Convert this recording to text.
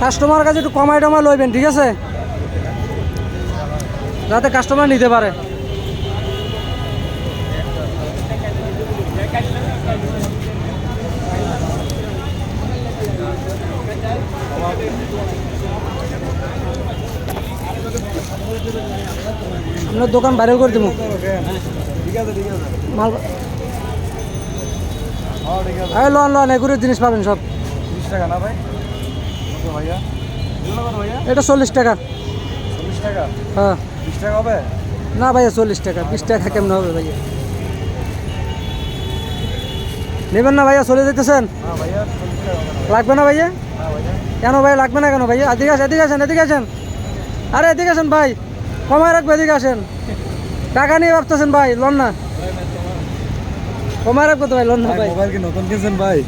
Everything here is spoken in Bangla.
কাস্টমার কাছে একটু কমাই টমাই লইবেন, ঠিক আছে? যাতে কাস্টমার নিতে পারে। আপনার দোকান বাইরে করে দেবো। মাল লন লন, এগুলোর জিনিস পাবেন সব। টাকা না ভাই? ভাইয়া? এটা চল্লিশ টাকা। চল্লিশ টাকা? হ্যাঁ। বিশ টাকা হবে? না ভাইয়া চল্লিশ টাকা। বিশ টাকা কেমন হবে ভাইয়া? নেবেন না ভাইয়া চলে যেতেছেন? লাগবে না ভাইয়া? ভাইয়া। কেন ভাই লাগবে না কেন ভাইয়া? এদিকে আসেন এদিকে আসেন এদিকে আসেন। আরে এদিকে আসেন ভাই। কমায় রাখবে এদিকে আসেন। টাকা নিয়ে ভাবতেছেন ভাই লন না। কমায় রাখব তো ভাই লন না ভাই ভাই। মোবাইল কি নতুন কিনছেন ভাই?